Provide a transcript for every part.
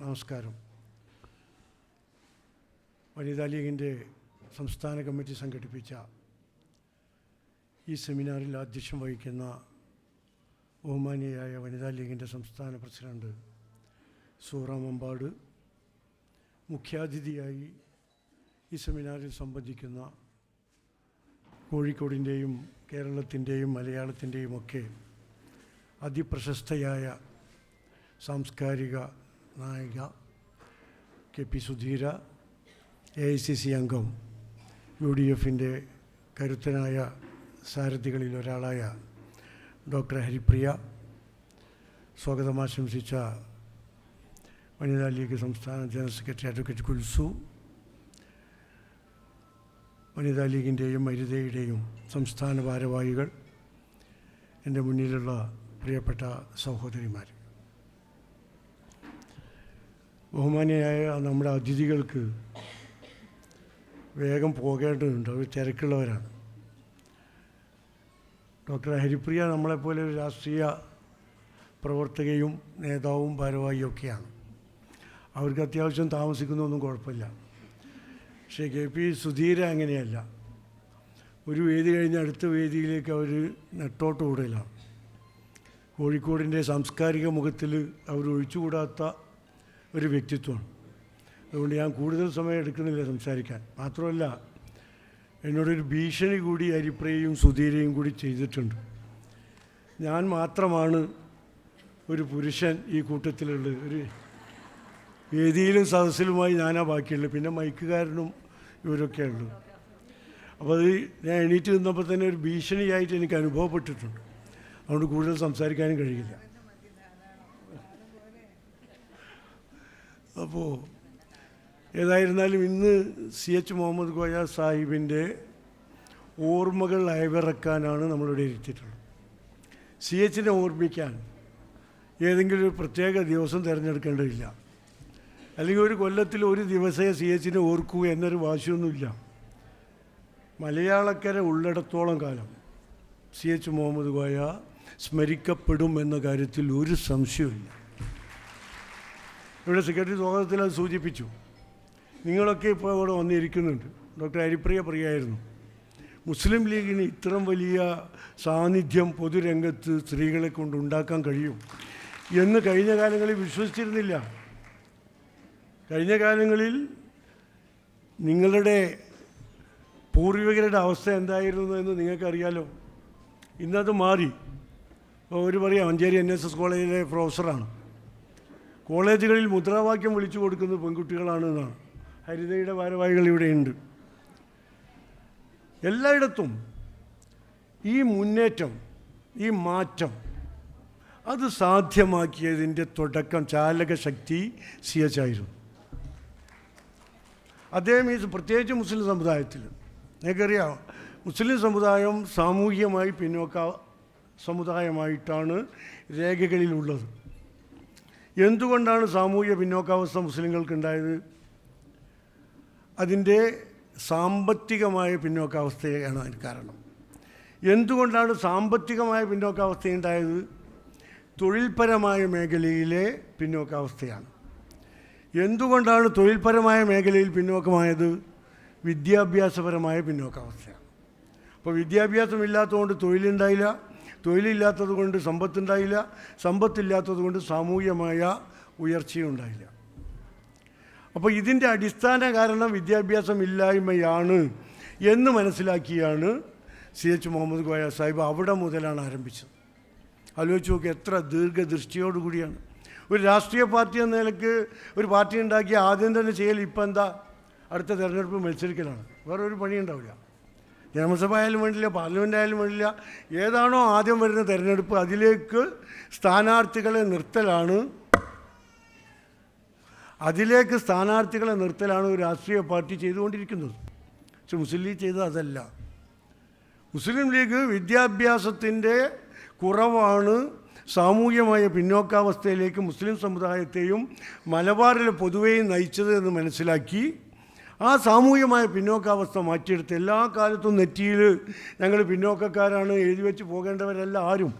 നമസ്കാരം. വനിതാ ലീഗിന്റെ സംസ്ഥാന കമ്മിറ്റി സംഘടിപ്പിച്ച ഈ സെമിനാറിൽ അധ്യക്ഷം വഹിക്കുന്ന ബഹുമാനിയായ വനിതാ ലീഗിന്റെ സംസ്ഥാന പ്രസിഡന്റ് സൂറ മമ്പാട് മുഖ്യാതിഥിയായി ഈ സെമിനാറിൽ സംബന്ധിക്കുന്ന കോഴിക്കോടിന്റെയും കേരളത്തിന്റെയും മലയാളത്തിന്റെയും ഒക്കെ അതിപ്രശസ്തയായ സാംസ്കാരിക നായിക K P Sudheera A I C C അംഗം യു ഡി എഫിന്റെ കരുത്തനായ സാരഥികളിൽ ഒരാളായ ഡോക്ടർ ഹരിപ്രിയ. സ്വാഗതം ആശംസിച്ച വനിതാ ലീഗ് സംസ്ഥാന ജനറൽ സെക്രട്ടറി അഡ്വക്കേറ്റ് കുൽസു. വനിതാ ലീഗിന്റെയും മരുതയുടെയും സംസ്ഥാന ഭാരവാഹികൾ എന്റെ മുന്നിലുള്ള പ്രിയപ്പെട്ട സഹോദരിമാർ ബഹുമാനിയായ നമ്മുടെ അതിഥികൾക്ക് വേഗം പോകേണ്ടതുണ്ട്. അവർ തിരക്കുള്ളവരാണ്. ഡോക്ടർ ഹരിപ്രിയ നമ്മളെപ്പോലെ ഒരു രാഷ്ട്രീയ പ്രവർത്തകയും നേതാവും ഭാരവാഹിയും ഒക്കെയാണ്. അവർക്ക് അത്യാവശ്യം താമസിക്കുന്നൊന്നും കുഴപ്പമില്ല. പക്ഷേ കെ പി സുധീര അങ്ങനെയല്ല. ഒരു വേദി കഴിഞ്ഞ് അടുത്ത വേദിയിലേക്ക് അവർ നെട്ടോട്ട് ഓടലാണ് കോഴിക്കോടിന്റെ സാംസ്കാരിക മുഖത്തിൽ അവർ ഒഴിച്ചുകൂടാത്ത ഒരു വ്യക്തിത്വമാണ്. അതുകൊണ്ട് ഞാൻ കൂടുതൽ സമയം എടുക്കുന്നില്ല സംസാരിക്കാൻ. മാത്രമല്ല എന്നോടൊരു ഭീഷണി കൂടി അരിപ്രയും സുധീരയും കൂടി ചെയ്തിട്ടുണ്ട്. ഞാൻ മാത്രമാണ് ഒരു പുരുഷൻ ഈ കൂട്ടത്തിലുള്ളത്. ഒരു വേദിയിലും സദസ്സിലുമായി ഞാനാ ബാക്കിയുള്ളത്. പിന്നെ മൈക്കുകാരനും ഇവരൊക്കെ ഉള്ളു. അപ്പോൾ അത് ഞാൻ എണീറ്റ് നിന്നപ്പോൾ തന്നെ ഒരു ഭീഷണിയായിട്ട് എനിക്ക് അനുഭവപ്പെട്ടിട്ടുണ്ട്. അതുകൊണ്ട് കൂടുതൽ സംസാരിക്കാനും കഴിയില്ല. അപ്പോൾ ഏതായിരുന്നാലും ഇന്ന് സി എച്ച് മുഹമ്മദ് കോയ സാഹിബിന്റെ ഓർമ്മകൾ അയവിറക്കാനാണ് നമ്മളിവിടെ ഇരുത്തിയിട്ടുള്ളത്. സി എച്ചിനെ ഓർമ്മിക്കാൻ ഏതെങ്കിലും ഒരു പ്രത്യേക ദിവസം തിരഞ്ഞെടുക്കേണ്ടതില്ല. അല്ലെങ്കിൽ ഒരു കൊല്ലത്തിൽ ഒരു ദിവസമേ സി എച്ചിനെ ഓർക്കൂ എന്നൊരു വാശിയൊന്നുമില്ല. മലയാളക്കര ഉള്ളിടത്തോളം കാലം സി എച്ച് മുഹമ്മദ് കോയ സ്മരിക്കപ്പെടും എന്ന കാര്യത്തിൽ ഒരു സംശയമില്ല ഇവിടെ സെക്രട്ടറി സ്വാഗതത്തിൽ അത് സൂചിപ്പിച്ചു. നിങ്ങളൊക്കെ ഇപ്പോൾ ഇവിടെ വന്നിരിക്കുന്നുണ്ട്. ഡോക്ടർ ഹരിപ്രിയ പറയായിരുന്നു മുസ്ലിം ലീഗിന് ഇത്രയും വലിയ സാന്നിധ്യം പൊതുരംഗത്ത് സ്ത്രീകളെ കൊണ്ട് ഉണ്ടാക്കാൻ കഴിയും എന്ന് കഴിഞ്ഞ കാലങ്ങളിൽ വിശ്വസിച്ചിരുന്നില്ല. കഴിഞ്ഞ കാലങ്ങളിൽ നിങ്ങളുടെ പൂർവികരുടെ അവസ്ഥ എന്തായിരുന്നു എന്ന് നിങ്ങൾക്കറിയാലോ? ഇന്നത് മാറി. ഒരു പറയാം മഞ്ചേരി എൻ എസ് എസ് കോളേജിലെ പ്രൊഫസറാണ്. കോളേജുകളിൽ മുദ്രാവാക്യം വിളിച്ചു കൊടുക്കുന്നത് പെൺകുട്ടികളാണ് എന്നാണ് ഹരിതയുടെ ഭാരവാഹികൾ ഇവിടെയുണ്ട്. എല്ലായിടത്തും ഈ മുന്നേറ്റം ഈ മാറ്റം അത് സാധ്യമാക്കിയതിന്റെ തുടക്കം ചാലക ശക്തി സി എച്ച് ആയിരുന്നു. അദ്ദേഹം ഈ പ്രത്യേകിച്ച് മുസ്ലിം സമുദായത്തിൽ നിങ്ങൾക്കറിയാം മുസ്ലിം സമുദായം സാമൂഹികമായി പിന്നോക്ക സമുദായമായിട്ടാണ് രേഖകളിലുള്ളത്. എന്തുകൊണ്ടാണ് സാമൂഹിക പിന്നോക്കാവസ്ഥ മുസ്ലിങ്ങൾക്കുണ്ടായത്? അതിന്റെ സാമ്പത്തികമായ പിന്നോക്കാവസ്ഥയാണ് അതിന് കാരണം. എന്തുകൊണ്ടാണ് സാമ്പത്തികമായ പിന്നോക്കാവസ്ഥ ഉണ്ടായത്? തൊഴിൽപരമായ മേഖലയിലെ പിന്നോക്കാവസ്ഥയാണ്. എന്തുകൊണ്ടാണ് തൊഴിൽപരമായ മേഖലയിൽ പിന്നോക്കമായത്? വിദ്യാഭ്യാസപരമായ പിന്നോക്കാവസ്ഥയാണ്. അപ്പോൾ വിദ്യാഭ്യാസമില്ലാത്തതുകൊണ്ട് തൊഴിലുണ്ടായില്ല. തൊഴിലില്ലാത്തത് കൊണ്ട് സമ്പത്തുണ്ടായില്ല സമ്പത്തില്ലാത്തത് കൊണ്ട് സാമൂഹ്യമായ ഉയർച്ചയുണ്ടായില്ല. അപ്പോൾ ഇതിന്റെ അടിസ്ഥാന കാരണം വിദ്യാഭ്യാസം ഇല്ലായ്മയാണ് എന്ന് മനസ്സിലാക്കിയാണ് സി എച്ച് മുഹമ്മദ് കോയ സാഹിബ് അവിടെ മുതലാണ് ആരംഭിച്ചത്. ആലോചിച്ച് നോക്കി എത്ര ദീർഘദൃഷ്ടിയോടുകൂടിയാണ് ഒരു രാഷ്ട്രീയ പാർട്ടി എന്ന നിലയ്ക്ക് ഒരു പാർട്ടി ഉണ്ടാക്കി ആദ്യം തന്നെ ചെയ്യൽ ഇപ്പം എന്താ? അടുത്ത തിരഞ്ഞെടുപ്പ് മത്സരിക്കലാണ്. വേറെ ഒരു പണി ഉണ്ടാവില്ല നിയമസഭ ആയാലും വേണ്ടില്ല പാർലമെന്റ് ആയാലും വേണ്ടില്ല ഏതാണോ ആദ്യം വരുന്ന തെരഞ്ഞെടുപ്പ് അതിലേക്ക് സ്ഥാനാർത്ഥികളെ നിർത്തലാണ്. അതിലേക്ക് സ്ഥാനാർത്ഥികളെ നിർത്തലാണ് ഒരു രാഷ്ട്രീയ പാർട്ടി ചെയ്തുകൊണ്ടിരിക്കുന്നത്. പക്ഷെ മുസ്ലിം ലീഗ് ചെയ്തത് അതല്ല. മുസ്ലിം ലീഗ് വിദ്യാഭ്യാസത്തിന്റെ കുറവാണ്. സാമൂഹ്യമായ പിന്നോക്കാവസ്ഥയിലേക്ക് മുസ്ലിം സമുദായത്തെയും മലബാറിലെ പൊതുവെയും നയിച്ചത് എന്ന് മനസ്സിലാക്കി. ആ സാമൂഹികമായ പിന്നോക്കാവസ്ഥ മാറ്റിയെടുത്ത് എല്ലാ കാലത്തും നെറ്റിയിൽ ഞങ്ങൾ പിന്നോക്കക്കാരാണ് എഴുതി വെച്ച് പോകേണ്ടവരല്ല ആരും.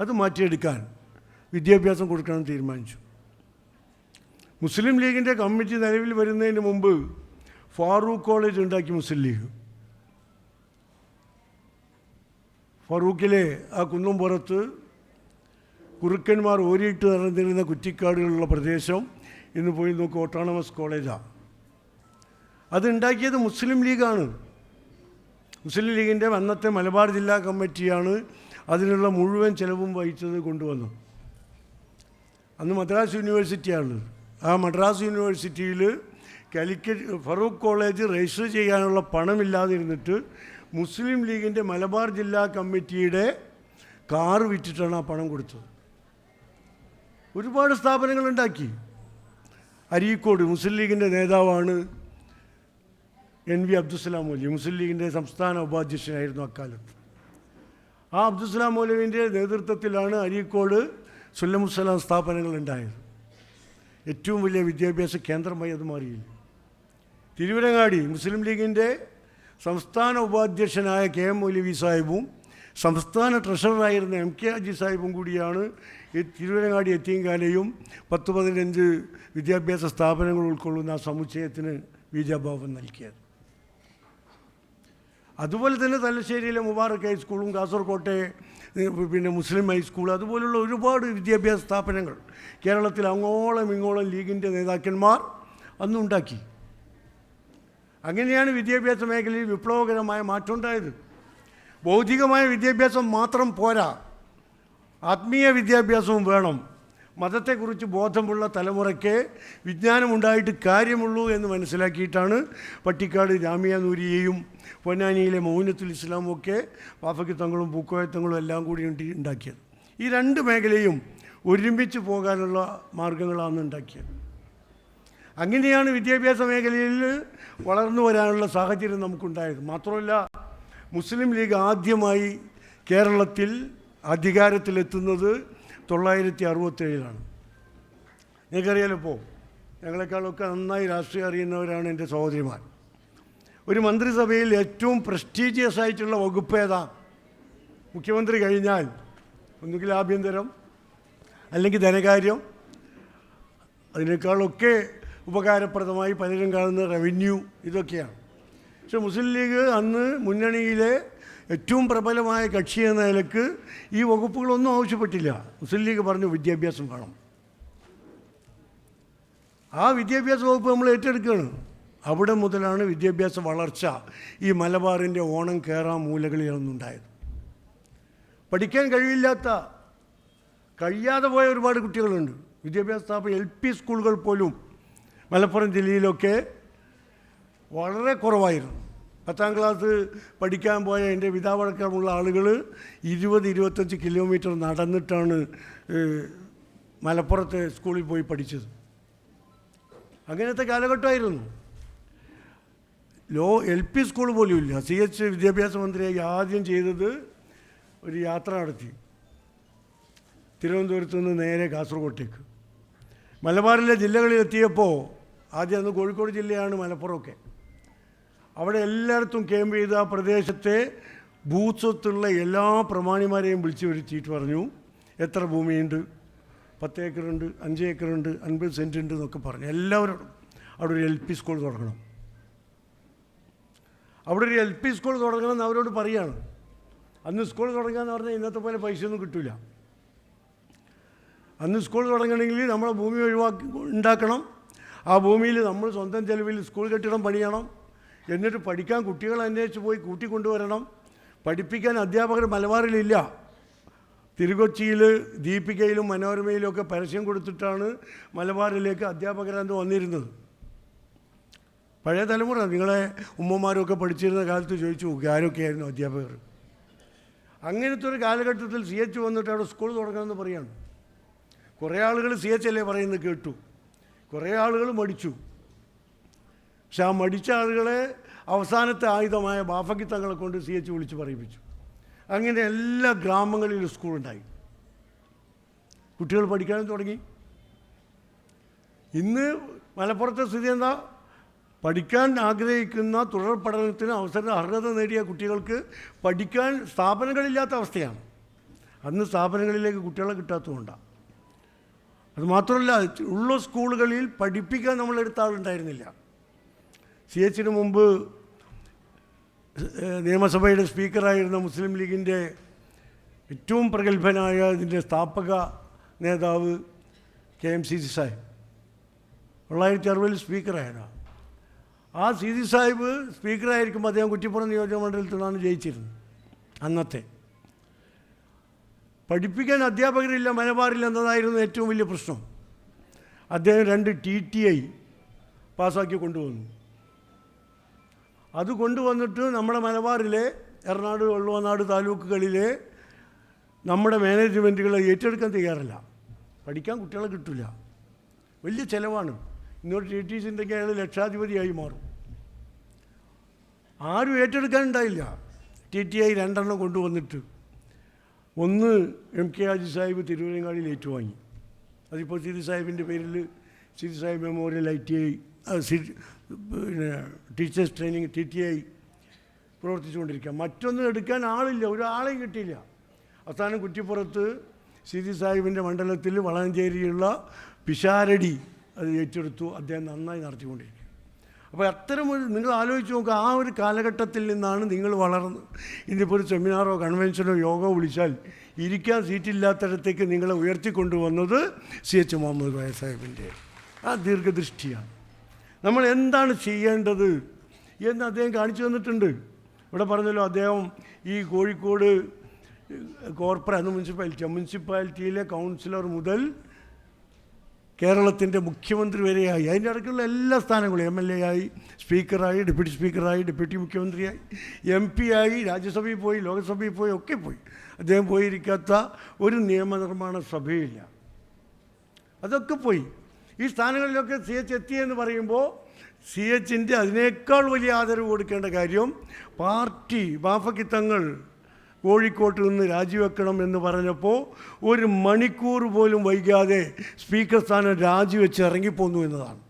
അത് മാറ്റിയെടുക്കാൻ വിദ്യാഭ്യാസം കൊടുക്കണം തീരുമാനിച്ചു. മുസ്ലിം ലീഗിന്റെ കമ്മിറ്റി നിലവിൽ വരുന്നതിന് മുമ്പ് ഫാറൂഖ് കോളേജ് ഉണ്ടാക്കി മുസ്ലിം ലീഗ്. ഫറൂഖിലെ ആ കുന്നും പുറത്ത് കുറുക്കന്മാർ ഓരിയിട്ട് നടന്നിരുന്ന കുറ്റിക്കാടുകളുള്ള പ്രദേശം ഇന്ന് പോയി നോക്കി ഓട്ടോണമസ് കോളേജാണ് അതുണ്ടാക്കിയത് മുസ്ലിം ലീഗാണ്. മുസ്ലിം ലീഗിന്റെ അന്നത്തെ മലബാർ ജില്ലാ കമ്മിറ്റിയാണ് അതിനുള്ള മുഴുവൻ ചെലവും വഹിച്ചത് കൊണ്ടുവന്നു. അന്ന് മദ്രാസ് യൂണിവേഴ്സിറ്റിയാണ്. ആ മദ്രാസ് യൂണിവേഴ്സിറ്റിയിൽ കാലിക്കറ്റ് ഫറൂഖ് കോളേജ് രജിസ്റ്റർ ചെയ്യാനുള്ള പണമില്ലാതിരുന്നിട്ട് മുസ്ലിം ലീഗിന്റെ മലബാർ ജില്ലാ കമ്മിറ്റിയുടെ കാർ വിറ്റിട്ടാണ് ആ പണം കൊടുത്തത്. ഒരുപാട് സ്ഥാപനങ്ങൾ ഉണ്ടാക്കി. അരീക്കോട് മുസ്ലിം ലീഗിന്റെ നേതാവാണ് എൻ വി അബ്ദുസ്സലാം മൗലവി മുസ്ലിം ലീഗിന്റെ സംസ്ഥാന ഉപാധ്യക്ഷനായിരുന്നു അക്കാലത്ത്. ആ അബ്ദുസ്സലാം മൗലവിന്റെ നേതൃത്വത്തിലാണ് അരീക്കോട് സുല്ലമുസ്സലാം സ്ഥാപനങ്ങൾ ഉണ്ടായത് ഏറ്റവും വലിയ വിദ്യാഭ്യാസ കേന്ദ്രമായി അത് മാറിയില്ല. തിരുവരങ്ങാടി മുസ്ലിം ലീഗിന്റെ സംസ്ഥാന ഉപാധ്യക്ഷനായ കെ എം മൗലവി സാഹിബും സംസ്ഥാന ട്രഷററായിരുന്ന എം കെ അജി സാഹിബും കൂടിയാണ് ഈ തിരുവനങ്ങാടി എത്തിയങ്കാലയും പത്ത് പതിനഞ്ച് വിദ്യാഭ്യാസ സ്ഥാപനങ്ങൾ ഉൾക്കൊള്ളുന്ന ആ സമുച്ചയത്തിന് ബീജാഭാവം നൽകിയത്. അതുപോലെ തന്നെ തലശ്ശേരിയിലെ മുബാറക് ഹൈസ്കൂളും കാസർകോട്ടെ പിന്നെ മുസ്ലിം ഹൈസ്കൂൾ അതുപോലുള്ള ഒരുപാട് വിദ്യാഭ്യാസ സ്ഥാപനങ്ങൾ കേരളത്തിൽ അങ്ങോളം ഇങ്ങോളം ലീഗിന്റെ നേതാക്കന്മാർ അന്നുണ്ടാക്കി. അങ്ങനെയാണ് വിദ്യാഭ്യാസ മേഖലയിൽ വിപ്ലവകരമായ മാറ്റം ഉണ്ടായത് ഭൗതികമായ വിദ്യാഭ്യാസം മാത്രം പോരാ. ആത്മീയ വിദ്യാഭ്യാസവും വേണം. മതത്തെക്കുറിച്ച് ബോധമുള്ള തലമുറയ്ക്ക് വിജ്ഞാനമുണ്ടായിട്ട് കാര്യമുള്ളൂ എന്ന് മനസ്സിലാക്കിയിട്ടാണ് പട്ടിക്കാട് ജാമിയ നൂരിയെയും പൊന്നാനിയിലെ മൗനത്തുൽ ഇസ്ലാമും ഒക്കെ വാഫക്കിത്തങ്ങളും പൂക്കോയത്തങ്ങളും പൂക്കോയ എല്ലാം കൂടി ഉണ്ടാക്കിയത് ഈ രണ്ട് മേഖലയും ഒരുമിച്ച് പോകാനുള്ള മാർഗങ്ങളാണ് ഉണ്ടാക്കിയത് അങ്ങനെയാണ് വിദ്യാഭ്യാസ മേഖലയിൽ വളർന്നു വരാനുള്ള സാഹചര്യം നമുക്കുണ്ടായത്. മാത്രമല്ല മുസ്ലിം ലീഗ് ആദ്യമായി കേരളത്തിൽ അധികാരത്തിലെത്തുന്നത് തൊള്ളായിരത്തി അറുപത്തേഴിലാണ് നിങ്ങൾക്കറിയാലോ ഇപ്പോൾ ഞങ്ങളെക്കാളൊക്കെ നന്നായി രാഷ്ട്രീയം അറിയുന്നവരാണ് എന്റെ സഹോദരിമാർ. ഒരു മന്ത്രിസഭയിൽ ഏറ്റവും പ്രസ്റ്റീജിയസ് ആയിട്ടുള്ള വകുപ്പ് ഏതാ? മുഖ്യമന്ത്രി കഴിഞ്ഞാൽ ഒന്നുകിൽ ആഭ്യന്തരം അല്ലെങ്കിൽ ധനകാര്യം അതിനേക്കാളൊക്കെ ഉപകാരപ്രദമായി പലരും കാണുന്ന റവന്യൂ ഇതൊക്കെയാണ്. പക്ഷെ മുസ്ലിം ലീഗ് അന്ന് മുന്നണിയിലെ ഏറ്റവും പ്രബലമായ കക്ഷി എന്ന നിലയ്ക്ക് ഈ വകുപ്പുകളൊന്നും ആവശ്യപ്പെട്ടില്ല. മുസ്ലിം ലീഗ് പറഞ്ഞു വിദ്യാഭ്യാസം വേണം. ആ വിദ്യാഭ്യാസ വകുപ്പ് നമ്മൾ ഏറ്റെടുക്കുകയാണ്. അവിടെ മുതലാണ് വിദ്യാഭ്യാസ വളർച്ച ഈ മലബാറിന്റെ ഓണം കയറാൻ മൂലകളിൽ നിന്നുണ്ടായത്. പഠിക്കാൻ കഴിയില്ലാത്ത കഴിയാതെ പോയ ഒരുപാട് കുട്ടികളുണ്ട്. വിദ്യാഭ്യാസ സ്ഥാപനം എൽ പി സ്കൂളുകൾ പോലും മലപ്പുറം ജില്ലയിലൊക്കെ വളരെ കുറവായിരുന്നു. പത്താം ക്ലാസ് പഠിക്കാൻ പോയ എന്റെ പിതാവടക്കമുള്ള ആളുകൾ ഇരുപത് ഇരുപത്തഞ്ച് കിലോമീറ്റർ നടന്നിട്ടാണ് മലപ്പുറത്തെ സ്കൂളിൽ പോയി പഠിച്ചത്. അങ്ങനത്തെ കാലഘട്ടമായിരുന്നു. ലോ എൽ പി സ്കൂൾ പോലും ഇല്ല സി എച്ച് വിദ്യാഭ്യാസ മന്ത്രിയായി ആദ്യം ചെയ്തത് ഒരു യാത്ര നടത്തി. തിരുവനന്തപുരത്ത് നിന്ന് നേരെ കാസർഗോട്ടേക്ക്. മലബാറിലെ ജില്ലകളിലെത്തിയപ്പോൾ ആദ്യം അന്ന് കോഴിക്കോട് ജില്ലയാണ് മലപ്പുറമൊക്കെ അവിടെ എല്ലായിടത്തും ക്യാമ്പ് ചെയ്ത ആ പ്രദേശത്തെ ഭൂസ്വത്തുള്ള എല്ലാ പ്രമാണിമാരെയും വിളിച്ചു വരുത്തിയിട്ട് പറഞ്ഞു. എത്ര ഭൂമിയുണ്ട്? പത്ത് ഏക്കറുണ്ട് അഞ്ച് ഏക്കറുണ്ട് അൻപത് സെന്റ് ഉണ്ട് എന്നൊക്കെ പറഞ്ഞു. എല്ലാവരോടും. അവിടെ ഒരു എൽ പി സ്കൂൾ തുടങ്ങണം. അവിടെ ഒരു എൽ പി സ്കൂൾ തുടങ്ങണം എന്ന് അവരോട് പറയാണ്. അന്ന് സ്കൂൾ തുടങ്ങുക എന്ന് പറഞ്ഞാൽ ഇന്നത്തെ പോലെ പൈസയൊന്നും കിട്ടില്ല അന്ന് സ്കൂൾ തുടങ്ങണമെങ്കിൽ നമ്മളെ ഭൂമി ഒഴിവാക്കി ഉണ്ടാക്കണം. ആ ഭൂമിയിൽ നമ്മൾ സ്വന്തം ചെലവിൽ സ്കൂൾ കെട്ടിടം പണിയണം. എന്നിട്ട് പഠിക്കാൻ കുട്ടികളെ അന്വേഷിച്ച് പോയി കൂട്ടിക്കൊണ്ടുവരണം. പഠിപ്പിക്കാൻ അധ്യാപകർ മലബാറിലില്ല. തിരുകൊച്ചിയിൽ ദീപികയിലും മനോരമയിലും ഒക്കെ പരസ്യം കൊടുത്തിട്ടാണ് മലബാറിലേക്ക് അധ്യാപകരന്ന് വന്നിരുന്നത്. പഴയ തലമുറ നിങ്ങളെ ഉമ്മമാരൊക്കെ പഠിച്ചിരുന്ന കാലത്ത് ചോദിച്ചു ആരൊക്കെയായിരുന്നു അധ്യാപകർ? അങ്ങനത്തെ ഒരു കാലഘട്ടത്തിൽ സി എച്ച് വന്നിട്ട് അവിടെ സ്കൂൾ തുടങ്ങണമെന്ന് പറയാണ്. കുറേ ആളുകൾ സി എച്ച് അല്ലേ പറയുന്നത് കേട്ടു. കുറേ ആളുകൾ മടിച്ചു പക്ഷെ ആ മടിച്ച ആളുകളെ അവസാനത്തെ ആയുധമായ ബാഫക്കി തങ്ങളെ കൊണ്ട് സി എച്ച് വിളിച്ച് പറയിപ്പിച്ചു. അങ്ങനെ എല്ലാ ഗ്രാമങ്ങളിലും സ്കൂളുണ്ടായി. കുട്ടികൾ പഠിക്കാനും തുടങ്ങി. ഇന്ന് മലപ്പുറത്തെ സ്ഥിതി എന്താ? പഠിക്കാൻ ആഗ്രഹിക്കുന്ന തുടർ പഠനത്തിന് അവസരം അർഹത നേടിയ കുട്ടികൾക്ക് പഠിക്കാൻ സ്ഥാപനങ്ങളില്ലാത്ത അവസ്ഥയാണ്. അന്ന് സ്ഥാപനങ്ങളിലേക്ക് കുട്ടികളെ കിട്ടാത്തതുകൊണ്ടാണ് അത് മാത്രമല്ല ഉള്ള സ്കൂളുകളിൽ പഠിപ്പിക്കാൻ നമ്മളെടുത്ത ആളുണ്ടായിരുന്നില്ല. സി എച്ചിന് മുമ്പ് നിയമസഭയുടെ സ്പീക്കറായിരുന്ന മുസ്ലിം ലീഗിന്റെ ഏറ്റവും പ്രഗത്ഭനായ ഇതിന്റെ സ്ഥാപക നേതാവ് K M C C Sahib. തൊള്ളായിരത്തി അറുപതിൽ സ്പീക്കറായതാണ് ആ സി സി സാഹിബ് സ്പീക്കറായിരിക്കുമ്പോൾ അദ്ദേഹം കുറ്റിപ്പുറം നിയോജക മണ്ഡലത്തിൽ നിന്നാണ് ജയിച്ചിരുന്നത് അന്നത്തെ. പഠിപ്പിക്കാൻ അധ്യാപകരില്ല മലബാറില്ല എന്നതായിരുന്നു ഏറ്റവും വലിയ പ്രശ്നം. അദ്ദേഹം രണ്ട് ടി ടി ഐ പാസ്സാക്കി കൊണ്ടുവന്നു. അത് കൊണ്ടുവന്നിട്ട് നമ്മുടെ മലബാറിലെ എറണാട് വള്ളുവനാട് താലൂക്കുകളിലെ നമ്മുടെ മാനേജ്മെന്റുകളെ ഏറ്റെടുക്കാൻ തയ്യാറല്ല. പഠിക്കാൻ കുട്ടികളെ കിട്ടില്ല വലിയ ചിലവാണ്. ഇങ്ങോട്ട് ടി ടി സിന്റെയൊക്കെ അയാൾ ലക്ഷാധിപതിയായി മാറും. ആരും ഏറ്റെടുക്കാനുണ്ടായില്ല ടി ടി ഐ രണ്ടെണ്ണം കൊണ്ടുവന്നിട്ട്. ഒന്ന് എം കെ ഹാജി സാഹിബ് തിരുവനങ്ങാടിയിൽ ഏറ്റുവാങ്ങി. അതിപ്പോൾ സിരി സാഹിബിന്റെ പേരിൽ Siri Sahib memorial I T I പിന്നെ teachers training T T I പ്രവർത്തിച്ചുകൊണ്ടിരിക്കുക. മറ്റൊന്നും എടുക്കാൻ ആളില്ല ഒരാളെയും കിട്ടിയില്ല. അവസാനം കുറ്റിപ്പുറത്ത് സിദി സാഹിബിന്റെ മണ്ഡലത്തിൽ വളാഞ്ചേരിയുള്ള പിഷാരടി അത് ഏറ്റെടുത്തു. അദ്ദേഹം നന്നായി നടത്തിക്കൊണ്ടിരിക്കുക. അപ്പോൾ അത്തരം ഒരു നിങ്ങൾ ആലോചിച്ച് നോക്കുക ആ ഒരു കാലഘട്ടത്തിൽ നിന്നാണ് നിങ്ങൾ വളർന്ന് ഇന്നിപ്പോൾ ഒരു സെമിനാറോ കൺവെൻഷനോ യോഗോ വിളിച്ചാൽ ഇരിക്കാൻ സീറ്റില്ലാത്തടത്തേക്ക് നിങ്ങളെ ഉയർത്തിക്കൊണ്ടുവന്നത് സി എച്ച് മുഹമ്മദ് ബായ സാഹിബിന്റെ ആ ദീർഘദൃഷ്ടിയാണ്. നമ്മൾ എന്താണ് ചെയ്യേണ്ടത് എന്ന് അദ്ദേഹം കാണിച്ചു തന്നിട്ടുണ്ട്. ഇവിടെ പറഞ്ഞല്ലോ അദ്ദേഹം ഈ കോഴിക്കോട് കോർപ്പറേ അന്ന് മുനിസിപ്പാലിറ്റി മുനിസിപ്പാലിറ്റിയിലെ കൗൺസിലർ മുതൽ കേരളത്തിന്റെ മുഖ്യമന്ത്രി വരെയായി. അതിന്റെ ഇടയ്ക്കുള്ള എല്ലാ സ്ഥാനങ്ങളും എം എൽ എ ആയി സ്പീക്കറായി ഡെപ്യൂട്ടി സ്പീക്കറായി ഡെപ്യൂട്ടി മുഖ്യമന്ത്രിയായി എം പി ആയി രാജ്യസഭയിൽ പോയി ലോകസഭയിൽ പോയി ഒക്കെ പോയി. അദ്ദേഹം പോയിരിക്കാത്ത ഒരു നിയമനിർമ്മാണ സഭയില്ല. അതൊക്കെ പോയി. ഈ സ്ഥാനങ്ങളിലൊക്കെ സി എച്ച് എത്തിയെന്ന് പറയുമ്പോൾ സി എച്ചിന്റെ അതിനേക്കാൾ വലിയ ആദരവ് കൊടുക്കേണ്ട കാര്യം പാർട്ടി ബാഫക്കിത്തങ്ങൾ കോഴിക്കോട്ട് നിന്ന് രാജിവെക്കണം എന്ന് പറഞ്ഞപ്പോൾ ഒരു മണിക്കൂർ പോലും വൈകാതെ സ്പീക്കർ സ്ഥാനം രാജിവെച്ച് ഇറങ്ങിപ്പോന്നു എന്നതാണ്.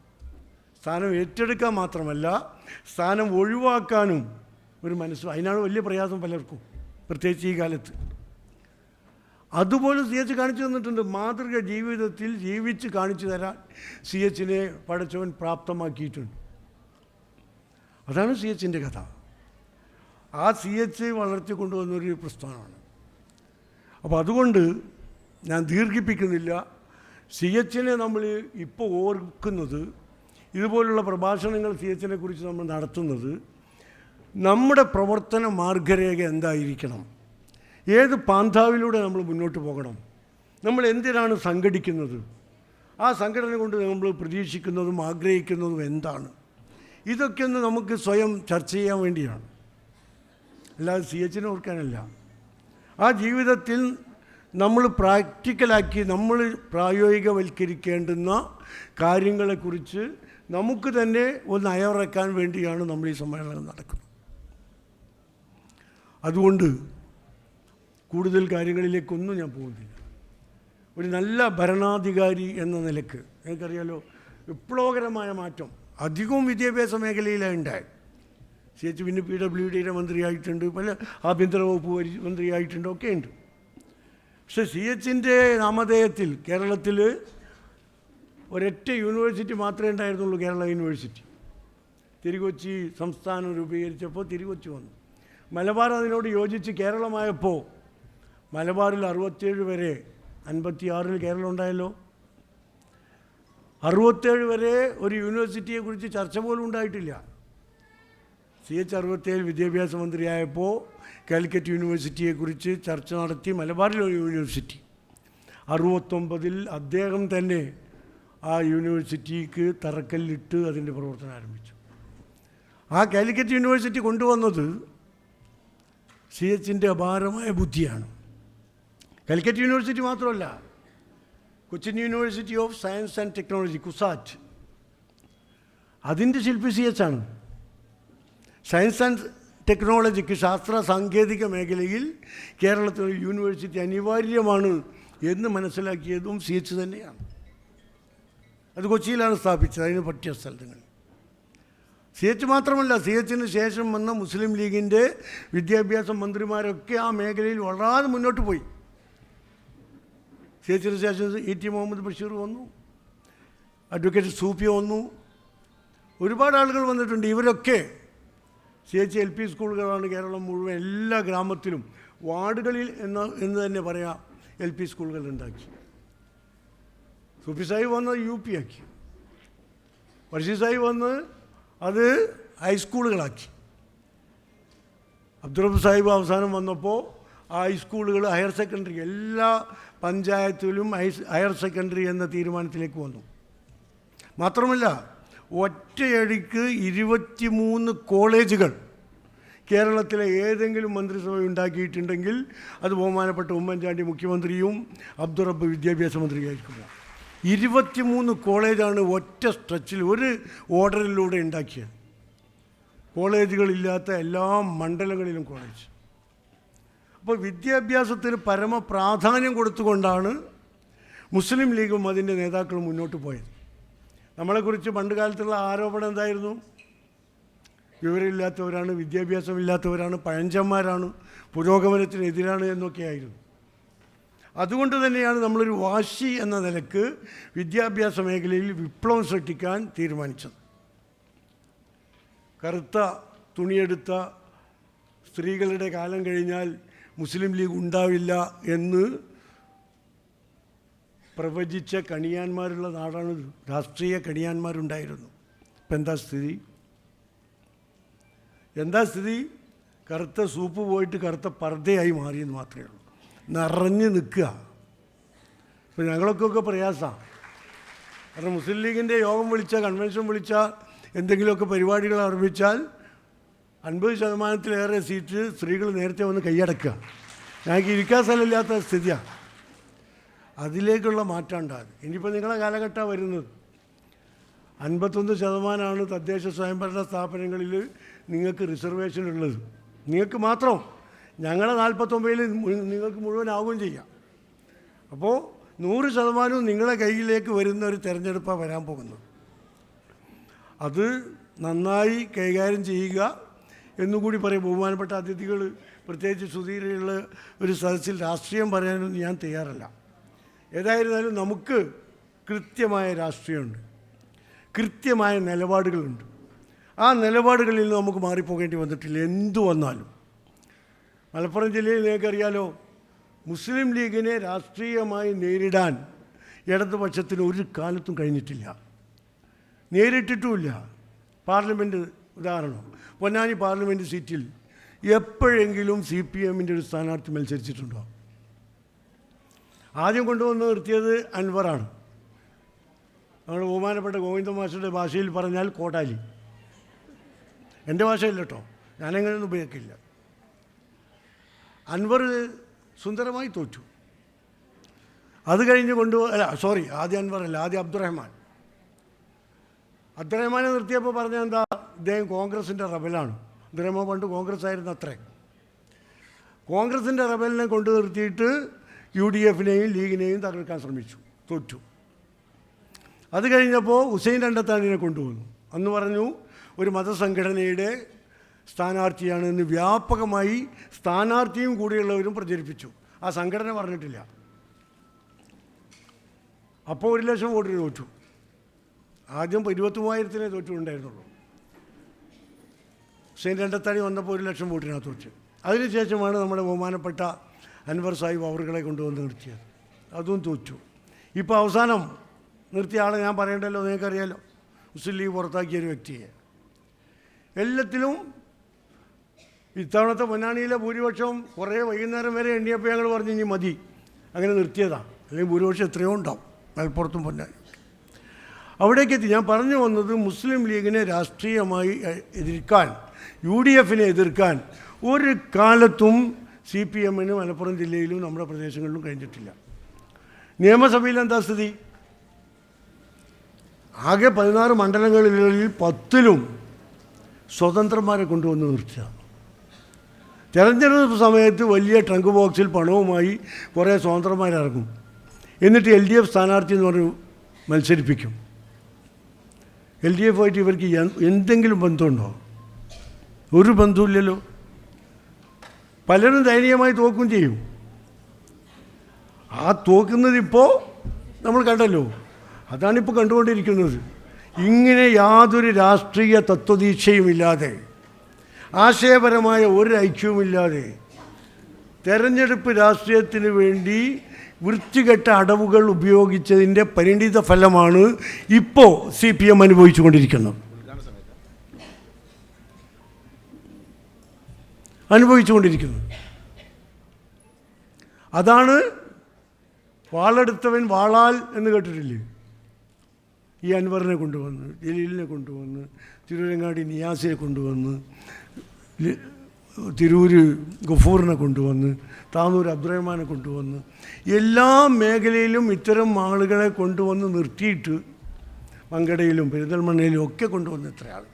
സ്ഥാനം ഏറ്റെടുക്കാൻ മാത്രമല്ല സ്ഥാനം ഒഴിവാക്കാനും ഒരു മനസ്സ് അതിനാണ് വലിയ പ്രയാസം പലർക്കും പ്രത്യേകിച്ച് ഈ കാലത്ത്. അതുപോലെ സി എച്ച് കാണിച്ചു തന്നിട്ടുണ്ട്. മാതൃക ജീവിതത്തിൽ ജീവിച്ച് കാണിച്ചു തരാൻ സി എച്ചിനെ പഠിച്ചവൻ പ്രാപ്തമാക്കിയിട്ടുണ്ട്. അതാണ് സി എച്ചിന്റെ കഥ. ആ സി എച്ച് വളർത്തി കൊണ്ടുവന്നൊരു പ്രസ്ഥാനമാണ്. അപ്പോൾ അതുകൊണ്ട് ഞാൻ ദീർഘിപ്പിക്കുന്നില്ല. സി എച്ചിനെ നമ്മൾ ഇപ്പോൾ ഓർക്കുന്നത് ഇതുപോലുള്ള പ്രഭാഷണങ്ങൾ സി എച്ചിനെ കുറിച്ച് നമ്മൾ നടത്തുന്നത് നമ്മുടെ പ്രവർത്തന മാർഗരേഖ എന്തായിരിക്കണം? ഏത് പാന്താവിലൂടെ നമ്മൾ മുന്നോട്ട് പോകണം? നമ്മൾ എന്തിനാണ് സംഘടിക്കുന്നത്? ആ സംഘടന കൊണ്ട് നമ്മൾ പ്രതീക്ഷിക്കുന്നതും ആഗ്രഹിക്കുന്നതും എന്താണ്? ഇതൊക്കെ ഒന്ന് നമുക്ക് സ്വയം ചർച്ച ചെയ്യാൻ വേണ്ടിയാണ്. അല്ലാതെ സി എച്ചിനെ ഓർക്കാനല്ല. ആ ജീവിതത്തിൽ നമ്മൾ പ്രാക്ടിക്കലാക്കി നമ്മൾ പ്രായോഗികവൽക്കരിക്കേണ്ടുന്ന കാര്യങ്ങളെക്കുറിച്ച് നമുക്ക് തന്നെ ഒന്ന് അയവിറക്കാൻ വേണ്ടിയാണ് നമ്മൾ ഈ സമ്മേളനം നടക്കുന്നത്. അതുകൊണ്ട് കൂടുതൽ കാര്യങ്ങളിലേക്കൊന്നും ഞാൻ പോകുന്നില്ല. ഒരു നല്ല ഭരണാധികാരി എന്ന നിലയ്ക്ക് നിങ്ങൾക്കറിയാലോ വിപ്ലവകരമായ മാറ്റം അധികവും വിദ്യാഭ്യാസ മേഖലയിലാണ് ഉണ്ടായത്. സി എച്ച് പിന്നെ പി ഡബ്ല്യു ഡിയുടെ മന്ത്രിയായിട്ടുണ്ട് പല ആഭ്യന്തര വകുപ്പ് മന്ത്രിയായിട്ടുണ്ട് ഒക്കെ ഉണ്ട്. പക്ഷെ സി എച്ചിന്റെ നാമധേയത്തിൽ കേരളത്തിൽ ഒരൊറ്റ യൂണിവേഴ്സിറ്റി മാത്രമേ ഉണ്ടായിരുന്നുള്ളൂ കേരള യൂണിവേഴ്സിറ്റി. തിരുകൊച്ചി സംസ്ഥാനം രൂപീകരിച്ചപ്പോൾ തിരുകൊച്ചി വന്നു. മലബാർ അതിനോട് യോജിച്ച് കേരളമായപ്പോൾ മലബാറിൽ അറുപത്തേഴ് വരെ അൻപത്തിയാറിൽ കേരളം ഉണ്ടായല്ലോ. അറുപത്തേഴ് വരെ ഒരു യൂണിവേഴ്സിറ്റിയെക്കുറിച്ച് ചർച്ച പോലും ഉണ്ടായിട്ടില്ല. സി എച്ച് അറുപത്തേഴ് വിദ്യാഭ്യാസ മന്ത്രിയായപ്പോൾ കാലിക്കറ്റ് യൂണിവേഴ്സിറ്റിയെക്കുറിച്ച് ചർച്ച നടത്തി മലബാറിൽ ഒരു യൂണിവേഴ്സിറ്റി. അറുപത്തൊമ്പതിൽ അദ്ദേഹം തന്നെ ആ യൂണിവേഴ്സിറ്റിക്ക് തറക്കല്ലിട്ട് അതിന്റെ പ്രവർത്തനം ആരംഭിച്ചു. ആ കാലിക്കറ്റ് യൂണിവേഴ്സിറ്റി കൊണ്ടുവന്നത് സി എച്ചിന്റെ അപാരമായ ബുദ്ധിയാണ്. കാലിക്കറ്റ് യൂണിവേഴ്സിറ്റി മാത്രമല്ല Cochin University of Science and Technology CUSAT അതിന്റെ ശില്പി സി എച്ച് ആണ്. സയൻസ് ആൻഡ് ടെക്നോളജിക്ക് ശാസ്ത്ര സാങ്കേതിക മേഖലയിൽ കേരളത്തിൽ യൂണിവേഴ്സിറ്റി അനിവാര്യമാണ് എന്ന് മനസ്സിലാക്കിയതും സി എച്ച് തന്നെയാണ്. അത് കൊച്ചിയിലാണ് സ്ഥാപിച്ചത് അതിന് പറ്റിയ സ്ഥലങ്ങൾ സി എച്ച് മാത്രമല്ല സി എച്ചിന് ശേഷം വന്ന മുസ്ലിം ലീഗിന്റെ വിദ്യാഭ്യാസ മന്ത്രിമാരൊക്കെ ആ മേഖലയിൽ വളരെ മുന്നോട്ട് പോയി. സി എച്ചിന് ശേഷം ഇ ടി മുഹമ്മദ് ബഷീർ വന്നു. അഡ്വക്കേറ്റ് സൂപ്പി വന്നു. ഒരുപാട് ആളുകൾ വന്നിട്ടുണ്ട്. ഇവരൊക്കെ സി എച്ച് എൽ പി സ്കൂളുകളാണ് കേരളം മുഴുവൻ എല്ലാ ഗ്രാമത്തിലും വാർഡുകളിൽ എന്ന് എന്ന് തന്നെ പറയാം എൽ പി സ്കൂളുകൾ ഉണ്ടാക്കി. സൂപ്പി സാഹിബ് വന്ന് യു പി ആക്കി. പഴശ്ശി സാഹിബ് വന്ന് അത് ഹൈസ്കൂളുകളാക്കി. അബ്ദുറബ് സാഹിബ് അവസാനം വന്നപ്പോൾ ആ ഹൈസ്കൂളുകൾ ഹയർ സെക്കൻഡറി എല്ലാ പഞ്ചായത്തിലും ഹയർ സെക്കൻഡറി എന്ന തീരുമാനത്തിലേക്ക് വന്നു. മാത്രമല്ല ഒറ്റയടിക്ക് ഇരുപത്തിമൂന്ന് കോളേജുകൾ കേരളത്തിലെ ഏതെങ്കിലും മന്ത്രിസഭ ഉണ്ടാക്കിയിട്ടുണ്ടെങ്കിൽ അത് ബഹുമാനപ്പെട്ട ഉമ്മൻചാണ്ടി മുഖ്യമന്ത്രിയും അബ്ദുറബ് വിദ്യാഭ്യാസ മന്ത്രിയായിരിക്കും. ഇരുപത്തിമൂന്ന് കോളേജാണ് ഒറ്റ സ്ട്രെച്ചിൽ ഒരു ഓർഡറിലൂടെ ഉണ്ടാക്കിയത്. കോളേജുകളില്ലാത്ത എല്ലാ മണ്ഡലങ്ങളിലും കോളേജ്. അപ്പോൾ വിദ്യാഭ്യാസത്തിന് പരമ പ്രാധാന്യം കൊടുത്തുകൊണ്ടാണ് മുസ്ലിം ലീഗും അതിന്റെ നേതാക്കളും മുന്നോട്ട് പോയത്. നമ്മളെക്കുറിച്ച് പണ്ട് കാലത്തുള്ള ആരോപണം എന്തായിരുന്നു? വിവരമില്ലാത്തവരാണ് വിദ്യാഭ്യാസമില്ലാത്തവരാണ് പഴഞ്ചന്മാരാണ് പുരോഗമനത്തിനെതിരാണ് എന്നൊക്കെയായിരുന്നു. അതുകൊണ്ട് തന്നെയാണ് നമ്മളൊരു വാശി എന്ന നിലയ്ക്ക് വിദ്യാഭ്യാസ മേഖലയിൽ വിപ്ലവം സൃഷ്ടിക്കാൻ തീരുമാനിച്ചത്. കറുത്ത തുണിയെടുത്ത സ്ത്രീകളുടെ കാലം കഴിഞ്ഞാൽ മുസ്ലിം ലീഗ് ഉണ്ടാവില്ല എന്ന് പ്രവചിച്ച കണിയാന്മാരുള്ള നാടാണ്. രാഷ്ട്രീയ കണിയാന്മാരുണ്ടായിരുന്നു. ഇപ്പം എന്താ സ്ഥിതി? എന്താ സ്ഥിതി? കറുത്ത സൂപ്പ് പോയിട്ട് കറുത്ത പർദ്ദയായി മാറിയെന്ന് മാത്രമേ ഉള്ളൂ. നിറഞ്ഞു നിൽക്കുക. ഇപ്പം ഞങ്ങളൊക്കെ പ്രയാസമാണ്. കാരണം മുസ്ലിം ലീഗിന്റെ യോഗം വിളിച്ച കൺവെൻഷൻ വിളിച്ച എന്തെങ്കിലുമൊക്കെ പരിപാടികൾ ആരംഭിച്ചാൽ അൻപത് ശതമാനത്തിലേറെ സീറ്റ് സ്ത്രീകൾ നേരത്തെ വന്ന് കൈയടക്കുക. ഞങ്ങൾക്ക് ഇരിക്കാൻ സ്ഥലമില്ലാത്ത സ്ഥിതിയാണ് അതിലേക്കുള്ള മാറ്റം ഉണ്ടാകും ഇനിയിപ്പോൾ നിങ്ങളെ കാലഘട്ടമാണ് വരുന്നത്. അൻപത്തൊന്ന് ശതമാനമാണ് തദ്ദേശ സ്വയംഭരണ സ്ഥാപനങ്ങളിൽ നിങ്ങൾക്ക് റിസർവേഷൻ ഉള്ളത്. നിങ്ങൾക്ക് മാത്രം. ഞങ്ങളെ നാൽപ്പത്തൊമ്പതിൽ നിങ്ങൾക്ക് മുഴുവൻ ആവുകയും ചെയ്യാം. അപ്പോൾ നൂറ് ശതമാനവും നിങ്ങളെ കയ്യിലേക്ക് വരുന്ന ഒരു തിരഞ്ഞെടുപ്പാണ് വരാൻ പോകുന്നത്. അത് നന്നായി കൈകാര്യം ചെയ്യുക എന്നുകൂടി പറയും ബഹുമാനപ്പെട്ട അതിഥികൾ. പ്രത്യേകിച്ച് സുധീരയുള്ള ഒരു സദസ്സിൽ രാഷ്ട്രീയം പറയാനൊന്നും ഞാൻ തയ്യാറല്ല. ഏതായിരുന്നാലും നമുക്ക് കൃത്യമായ രാഷ്ട്രീയമുണ്ട്. കൃത്യമായ നിലപാടുകളുണ്ട്. ആ നിലപാടുകളിൽ നിന്ന് നമുക്ക് മാറിപ്പോകേണ്ടി വന്നിട്ടില്ല. എന്തു വന്നാലും. മലപ്പുറം ജില്ലയിൽ നിങ്ങൾക്കറിയാലോ മുസ്ലിം ലീഗിനെ രാഷ്ട്രീയമായി നേരിടാൻ ഇടതുപക്ഷത്തിന് ഒരു കാലത്തും കഴിഞ്ഞിട്ടില്ല. നേരിട്ടിട്ടുമില്ല. പാർലമെന്റ് ഉദാഹരണം പൊന്നാനി പാർലമെന്റ് സീറ്റിൽ എപ്പോഴെങ്കിലും സി പി എമ്മിന്റെ ഒരു സ്ഥാനാർത്ഥി മത്സരിച്ചിട്ടുണ്ടോ? ആദ്യം കൊണ്ടുവന്ന് നിർത്തിയത് അൻവറാണ്. നമ്മൾ ബഹുമാനപ്പെട്ട ഗോവിന്ദ മാസ്റ്ററുടെ ഭാഷയിൽ പറഞ്ഞാൽ കോട്ടാലി എന്റെ ഭാഷയില്ല കേട്ടോ ഞാനങ്ങനെയൊന്നും ഉപയോഗിക്കില്ല. അൻവർ സുന്ദരമായി തോറ്റു. അത് കഴിഞ്ഞ് കൊണ്ടുപോ അല്ല സോറി ആദ്യ അൻവർ അല്ല ആദ്യ അബ്ദുറഹ്മാൻ. അബ്ദുറഹ്മാനെ നിർത്തിയപ്പോൾ പറഞ്ഞ എന്താ ഇദ്ദേഹം കോൺഗ്രസിന്റെ റബലാണ്. അബ്ദുറഹ്മാൻ പണ്ട് കോൺഗ്രസ് ആയിരുന്നു അത്രേ കോൺഗ്രസിന്റെ റബലിനെ കൊണ്ടു നിർത്തിയിട്ട് യു ഡി എഫിനെയും ലീഗിനെയും തകർക്കാൻ ശ്രമിച്ചു തോറ്റു. അത് കഴിഞ്ഞപ്പോൾ ഹുസൈൻ രണ്ടത്താണിനെ കൊണ്ടുവന്നു. അന്ന് പറഞ്ഞു ഒരു മതസംഘടനയുടെ സ്ഥാനാർത്ഥിയാണ് എന്ന് വ്യാപകമായി സ്ഥാനാർത്ഥിയും കൂടിയുള്ളവരും പ്രചരിപ്പിച്ചു. ആ സംഘടന പറഞ്ഞിട്ടില്ല. അപ്പോൾ ഒരു ലക്ഷം വോട്ടിന് തോറ്റു. ആദ്യം ഇരുപത്തി മൂവായിരത്തിനെ തോറ്റുണ്ടായിരുന്നുള്ളൂ. ഹുസൈൻ രണ്ടത്താണി വന്നപ്പോൾ ഒരു ലക്ഷം വോട്ടിനകത്ത് വെച്ച്. അതിനുശേഷമാണ് നമ്മുടെ ബഹുമാനപ്പെട്ട അൻവർ സാഹിബ് അവറുകളെ കൊണ്ടുവന്ന് നിർത്തിയത്. അതും തോറ്റു. ഇപ്പോൾ അവസാനം നിർത്തിയ ആളെ ഞാൻ പറയണ്ടല്ലോ നിങ്ങൾക്കറിയാലോ. മുസ്ലിം ലീഗ് പുറത്താക്കിയ ഒരു വ്യക്തിയെ. എല്ലാത്തിലും ഇത്തവണത്തെ പൊന്നാണിയിലെ ഭൂരിപക്ഷം കുറേ വൈകുന്നേരം വരെ എണ്ണിയപ്പോൾ ഞങ്ങൾ പറഞ്ഞു ഇനി മതി. അങ്ങനെ നിർത്തിയതാണ് അല്ലെങ്കിൽ ഭൂരിപക്ഷം എത്രയോ ഉണ്ടാവും. മലപ്പുറത്തും പൊന്നാനി അവിടേക്ക് എത്തി ഞാൻ പറഞ്ഞു വന്നത് മുസ്ലിം ലീഗിനെ രാഷ്ട്രീയമായി എതിർക്കാൻ യു ഡി എഫിനെ എതിർക്കാൻ ഒരു കാലത്തും സി പി എമ്മിന് മലപ്പുറം ജില്ലയിലും നമ്മുടെ പ്രദേശങ്ങളിലും കഴിഞ്ഞിട്ടില്ല. നിയമസഭയിൽ എന്താ സ്ഥിതി? ആകെ പതിനാറ് മണ്ഡലങ്ങളിൽ പത്തിലും സ്വതന്ത്രന്മാരെ കൊണ്ടുവന്ന് നിർത്തുക. തെരഞ്ഞെടുപ്പ് സമയത്ത് വലിയ ട്രങ്ക് ബോക്സിൽ പണവുമായി കുറേ സ്വതന്ത്രന്മാരിറങ്ങും. എന്നിട്ട് എൽ ഡി എഫ് സ്ഥാനാർത്ഥി എന്ന് പറഞ്ഞു മത്സരിപ്പിക്കും. എൽ ഡി എഫ് ആയിട്ട് ഇവർക്ക് എന്തെങ്കിലും ബന്ധമുണ്ടോ? ഒരു ബന്ധമില്ലല്ലോ പലരും ദയനീയമായി തോക്കും ചെയ്യും. ആ തോക്കുന്നതിപ്പോൾ നമ്മൾ കണ്ടല്ലോ. അതാണിപ്പോൾ കണ്ടുകൊണ്ടിരിക്കുന്നത്. ഇങ്ങനെ യാതൊരു രാഷ്ട്രീയ തത്വദീക്ഷയുമില്ലാതെ ആശയപരമായ ഒരു ഐക്യവുമില്ലാതെ തെരഞ്ഞെടുപ്പ് രാഷ്ട്രീയത്തിന് വേണ്ടി വൃത്തികെട്ട അടവുകൾ ഉപയോഗിച്ചതിന്റെ പരിണിത ഫലമാണ് ഇപ്പോൾ സി പി എം അനുഭവിച്ചുകൊണ്ടിരിക്കുന്നത്. അനുഭവിച്ചുകൊണ്ടിരിക്കുന്നത്. അതാണ് വാളെടുത്തവൻ വാളാൽ എന്ന് കേട്ടിട്ടില്ലേ? ഈ അൻവറിനെ കൊണ്ടുവന്ന് ജലീലിനെ കൊണ്ടുവന്ന് തിരുവരങ്ങാടി നിയാസിനെ കൊണ്ടുവന്ന് തിരൂര് ഗഫൂറിനെ കൊണ്ടുവന്ന് താനൂർ അബ്ദുറഹ്മാനെ കൊണ്ടുവന്ന് എല്ലാ മേഖലയിലും ഇത്തരം ആളുകളെ കൊണ്ടുവന്ന് നിർത്തിയിട്ട് മങ്കടയിലും പെരിന്തൽമണ്ണയിലും ഒക്കെ കൊണ്ടുവന്ന് ഇത്രയാണ്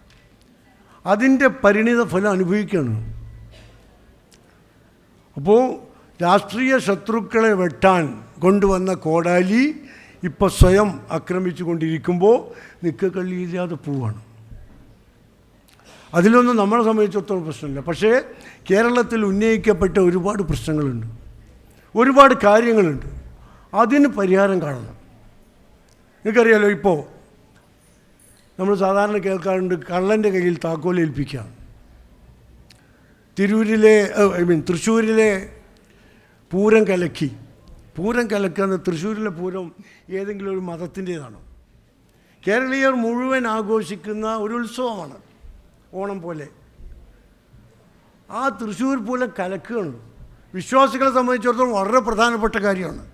അതിന്റെ പരിണിത ഫലം അനുഭവിക്കുകയാണ്. അപ്പോൾ രാഷ്ട്രീയ ശത്രുക്കളെ വെട്ടാൻ കൊണ്ടുവന്ന കോടാലി ഇപ്പോൾ സ്വയം ആക്രമിച്ചു കൊണ്ടിരിക്കുമ്പോൾ നിൽക്കക്കള്ളിയില്ലാതെ പോവാണ്. അതിലൊന്നും നമ്മളെ സംബന്ധിച്ചിടത്തോളം പ്രശ്നമില്ല. പക്ഷേ കേരളത്തിൽ ഉന്നയിക്കപ്പെട്ട ഒരുപാട് പ്രശ്നങ്ങളുണ്ട്. ഒരുപാട് കാര്യങ്ങളുണ്ട്. അതിന് പരിഹാരം കാണണം. നിങ്ങൾക്കറിയാലോ ഇപ്പോൾ നമ്മൾ സാധാരണ കേൾക്കാറുണ്ട് കള്ളന്റെ കയ്യിൽ താക്കോൽ ഏൽപ്പിക്കുക. തിരൂരിലെ ഐ മീൻ തൃശ്ശൂരിലെ പൂരം കലക്കി. പൂരം കലക്കുന്ന തൃശ്ശൂരിലെ പൂരം ഏതെങ്കിലും ഒരു മതത്തിന്റേതാണോ? കേരളീയർ മുഴുവൻ ആഘോഷിക്കുന്ന ഒരു ഉത്സവമാണ്. ഓണം പോലെ. ആ തൃശ്ശൂർ പൂരം കലക്കുകയാണ്. വിശ്വാസികളെ സംബന്ധിച്ചിടത്തോളം വളരെ പ്രധാനപ്പെട്ട കാര്യമാണ്.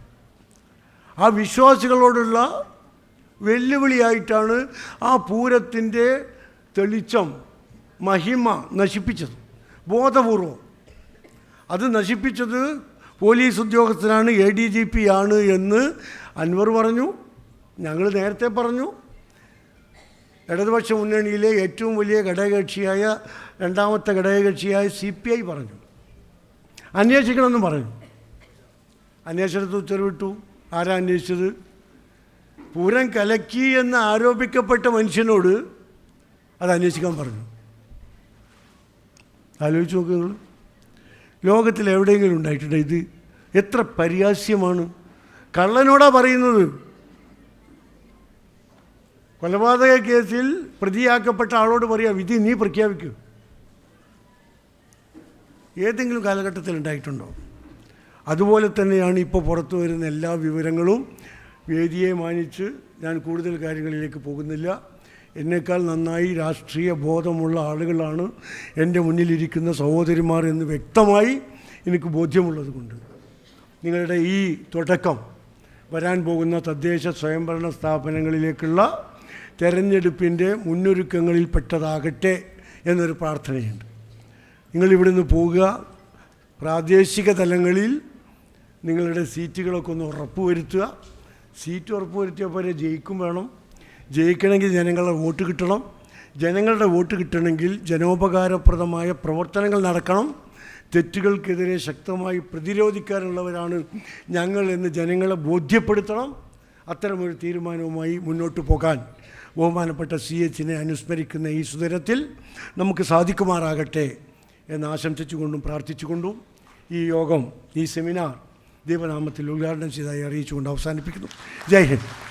ആ വിശ്വാസികളോടുള്ള വെല്ലുവിളിയായിട്ടാണ് ആ പൂരത്തിന്റെ തെളിച്ചം മഹിമ നശിപ്പിച്ചത്. ബോധപൂർവം. അത് നശിപ്പിച്ചത് പോലീസ് ഉദ്യോഗസ്ഥനാണ് എ ഡി ജി പി ആണ് എന്ന് അൻവർ പറഞ്ഞു ഞങ്ങൾ നേരത്തെ പറഞ്ഞു. ഇടതുപക്ഷ മുന്നണിയിലെ ഏറ്റവും വലിയ ഘടകകക്ഷിയായ രണ്ടാമത്തെ ഘടകകക്ഷിയായ സി പി ഐ പറഞ്ഞു. അന്വേഷിക്കണമെന്നും പറഞ്ഞു. അന്വേഷണത്തിന് ഉത്തരവിട്ടു. ആരാ അന്വേഷിച്ചത്? പൂരം കലക്കി എന്ന് ആരോപിക്കപ്പെട്ട മനുഷ്യനോട് അത് അന്വേഷിക്കാൻ പറഞ്ഞു. ആലോചിച്ച് നോക്ക് നിങ്ങൾ. ലോകത്തിൽ എവിടെയെങ്കിലും ഉണ്ടായിട്ടുണ്ട് ഇത്? എത്ര പരിഹാസ്യമാണ്. കള്ളനോടാ പറയുന്നത്? കൊലപാതക കേസിൽ പ്രതിയാക്കപ്പെട്ട ആളോട് പറയുക വിധി നീ പ്രഖ്യാപിക്കൂ. ഏതെങ്കിലും കാലഘട്ടത്തിൽ ഉണ്ടായിട്ടുണ്ടോ? അതുപോലെ തന്നെയാണ് ഇപ്പോൾ പുറത്തു വരുന്ന എല്ലാ വിവരങ്ങളും. വേദിയെ മാനിച്ച് ഞാൻ കൂടുതൽ കാര്യങ്ങളിലേക്ക് പോകുന്നില്ല. എന്നേക്കാൾ നന്നായി രാഷ്ട്രീയ ബോധമുള്ള ആളുകളാണ് എന്റെ മുന്നിലിരിക്കുന്ന സഹോദരിമാർ എന്ന് വ്യക്തമായി എനിക്ക് ബോധ്യമുള്ളത് കൊണ്ട് നിങ്ങളുടെ ഈ തുടക്കം വരാൻ പോകുന്ന തദ്ദേശ സ്വയംഭരണ സ്ഥാപനങ്ങളിലേക്കുള്ള തെരഞ്ഞെടുപ്പിന്റെ മുന്നൊരുക്കങ്ങളിൽ പെട്ടതാകട്ടെ എന്നൊരു പ്രാർത്ഥനയുണ്ട്. നിങ്ങളിവിടെ നിന്ന് പോവുക. പ്രാദേശിക തലങ്ങളിൽ നിങ്ങളുടെ സീറ്റുകളൊക്കെ ഒന്ന് ഉറപ്പുവരുത്തുക. സീറ്റ് ഉറപ്പുവരുത്തിയ പോലെ ജയിക്കും വേണം. ജയിക്കണമെങ്കിൽ ജനങ്ങളുടെ വോട്ട് കിട്ടണം. ജനങ്ങളുടെ വോട്ട് കിട്ടണമെങ്കിൽ ജനോപകാരപ്രദമായ പ്രവർത്തനങ്ങൾ നടക്കണം. തെറ്റുകൾക്കെതിരെ ശക്തമായി പ്രതിരോധിക്കാനുള്ളവരാണ് ഞങ്ങൾ എന്ന് ജനങ്ങളെ ബോധ്യപ്പെടുത്തണം. അത്തരമൊരു തീരുമാനവുമായി മുന്നോട്ട് പോകാൻ. ബഹുമാനപ്പെട്ട സി എച്ചിനെ അനുസ്മരിക്കുന്ന ഈ സുതരത്തിൽ നമുക്ക് സാധിക്കുമാറാകട്ടെ എന്ന് ആശംസിച്ചുകൊണ്ടും പ്രാർത്ഥിച്ചുകൊണ്ടും ഈ യോഗം ഈ സെമിനാർ ദീപനാമത്തിൽ ഉദ്ഘാടനം ചെയ്തതായി അറിയിച്ചുകൊണ്ട് അവസാനിപ്പിക്കുന്നു. ജയ് ഹിന്ദ്.